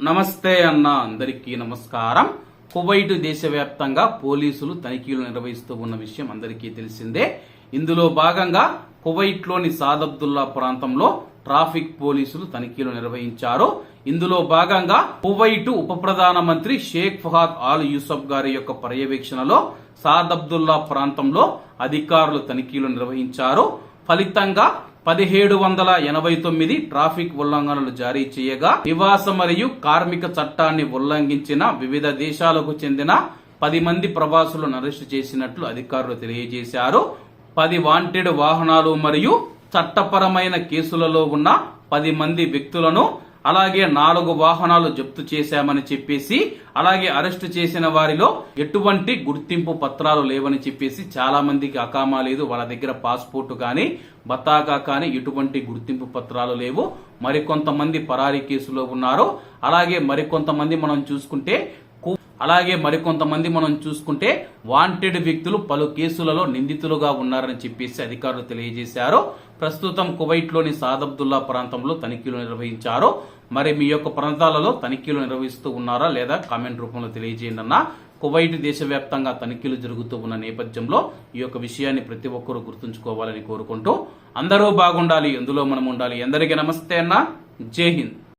నమస్తే అన్న అందరికీ నమస్కారం. కువైట్ దేశవ్యాప్తంగా పోలీసులు తనిఖీలు నిర్వహిస్తూ ఉన్న విషయం అందరికీ తెలిసిందే. ఇందులో భాగంగా కువైట్లోని సాదబ్దుల్లా ప్రాంతంలో ట్రాఫిక్ పోలీసులు తనిఖీలు నిర్వహించారు. ఇందులో భాగంగా కువైట్ ఉప ప్రధానమంత్రి షేక్ ఫహాద్ ఆల్ యూసఫ్ గారి యొక్క పర్యవేక్షణలో సాదబ్దుల్లా ప్రాంతంలో అధికారులు తనిఖీలు నిర్వహించారు. ఫలితంగా పదిహేడు వందల ఎనభై తొమ్మిది ట్రాఫిక్ ఉల్లంఘనలు జారీ చేయగా నివాస మరియు కార్మిక చట్టాన్ని ఉల్లంఘించిన వివిధ దేశాలకు చెందిన పది మంది ప్రవాసులను అరెస్టు చేసినట్లు అధికారులు తెలియజేశారు. పది వాంటెడ్ వాహనాలు మరియు చట్టపరమైన కేసులలో ఉన్న పది మంది వ్యక్తులను అలాగే నాలుగు వాహనాలు జప్తు చేశామని చెప్పేసి అలాగే అరెస్టు చేసిన వారిలో ఎటువంటి గుర్తింపు పత్రాలు లేవని చెప్పేసి చాలా మందికి అకామా లేదు. వాళ్ళ దగ్గర పాస్పోర్ట్ కానీ బతాకా కానీ ఎటువంటి గుర్తింపు పత్రాలు లేవు. మరికొంతమంది పరారీ కేసులో ఉన్నారు అలాగే మరికొంతమంది మనం చూసుకుంటే అలాగే మరికొంతమంది మనం చూసుకుంటే వాంటెడ్ వ్యక్తులు పలు కేసులలో నిందితులుగా ఉన్నారని చెప్పేసి అధికారులు తెలియజేశారు. ప్రస్తుతం కువైట్లోని సాదబ్దుల్లా ప్రాంతంలో తనిఖీలు నిర్వహించారు. మరి మీ యొక్క ప్రాంతాలలో తనిఖీలు నిర్వహిస్తూ ఉన్నారా లేదా కామెంట్ రూపంలో తెలియజేయండి అన్న. కువైట్ దేశవ్యాప్తంగా తనిఖీలు జరుగుతూ ఉన్న నేపథ్యంలో ఈ యొక్క విషయాన్ని ప్రతి ఒక్కరూ గుర్తుంచుకోవాలని కోరుకుంటూ అందరూ బాగుండాలి ఎందులో మనం ఉండాలి. అందరికీ నమస్తే అన్న. జై హింద్.